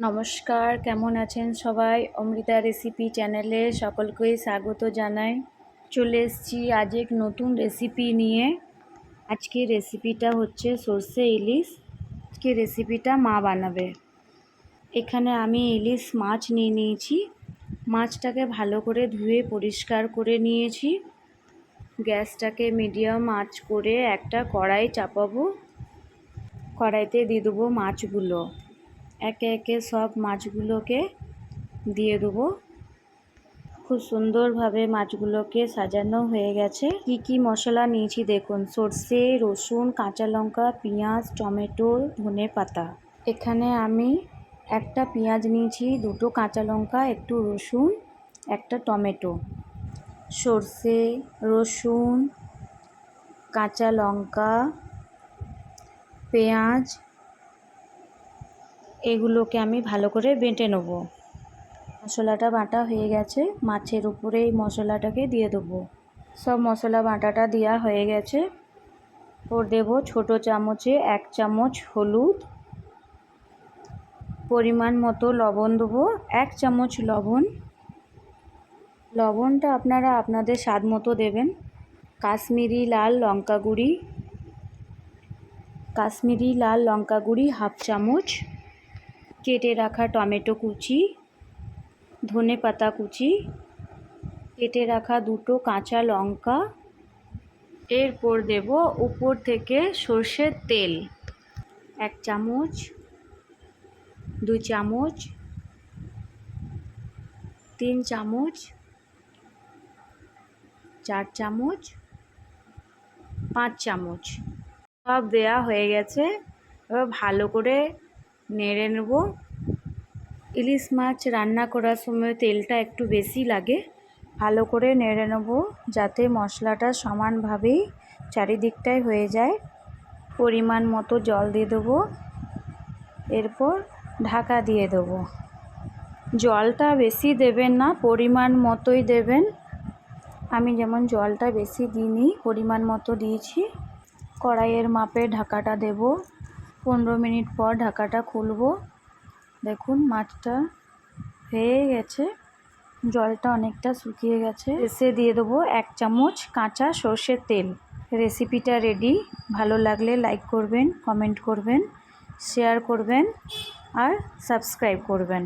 নমস্কার, কেমন আছেন সবাই? অমৃতা রেসিপি চ্যানেলে সকলকেই স্বাগত জানাই। চলে এসেছি আজ এক নতুন রেসিপি নিয়ে। আজকে রেসিপিটা হচ্ছে সর্ষে ইলিশ। আজকে রেসিপিটা মা বানাবে। এখানে আমি ইলিশ মাছ নিয়ে নিয়েছি। মাছটাকে ভালো করে ধুয়ে পরিষ্কার করে নিয়েছি। গ্যাসটাকে মিডিয়াম আঁচ করে একটা কড়াই চাপাবো। কড়াইতে দিয়ে দেবো মাছগুলো। একে একে সব মাছগুলোকে দিয়ে দেবো। খুব সুন্দরভাবে মাছগুলোকে সাজানো হয়ে গেছে। কি কি মশলা নিয়েছি দেখুন? সর্ষে, রসুন, কাঁচা লঙ্কা, পেঁয়াজ, টমেটো, ধনে পাতা। এখানে আমি একটা পেঁয়াজ নিয়েছি, দুটো কাঁচা লঙ্কা, একটু রসুন, একটা টমেটো। সর্ষে, রসুন, কাঁচা লঙ্কা, পেঁয়াজ এগুলোকে আমি ভালো করে বেটে নেব। মশলাটা বাটা হয়ে গেছে, মাছের উপরে এই মশলাটাকে দিয়ে দেবো। সব মশলা বাটাটা দেওয়া হয়ে গেছে। ওর দেব ছোট চামচে এক চামচ হলুদ। পরিমাণ মতো লবণ দেবো, এক চামচ লবণ। লবণটা আপনারা আপনাদের স্বাদ মতো দেবেন। কাশ্মীরি লাল লঙ্কা গুঁড়ি। কাশ্মীরি লাল লঙ্কা গুঁড়ি হাফ চামচ। কেটে রাখা টমেটো কুচি, ধনে পাতা কুচি, কেটে রাখা দুটো কাঁচা লঙ্কা। এরপর দেব উপর থেকে সর্ষের তেল, এক চামচ দু চামচ, তিন চামচ, চার চামচ, পাঁচ চামচ। সব দেয়া হয়ে গেছে। এবার ভালো করে নেড়ে নেব। ইলিশ মাছ রান্না করার সময় তেলটা একটু বেশি লাগে। ভালো করে নেড়ে নেব যাতে মশলাটা সমানভাবেই চারিদিকটায় হয়ে যায়। পরিমাণ মতো জল দিয়ে দেবো। এরপর ঢাকা দিয়ে দেবো। জলটা বেশি দেবেন না, পরিমাণ মতোই দেবেন। আমি যেমন জলটা বেশি দিইনি, পরিমাণ মতো দিয়েছি। কড়াইয়ের মাপে ঢাকাটা দেব। পনেরো মিনিট পর ঢাকাটা খুলব। দেখুন, মাছটা হয়ে গেছে। জলটা অনেকটা শুকিয়ে গেছে। এসে দিয়ে দেবো এক চামচ কাঁচা সর্ষের তেল। রেসিপিটা রেডি ভালো লাগলে লাইক করবেন কমেন্ট করবেন শেয়ার করবেন আর সাবস্ক্রাইব করবেন।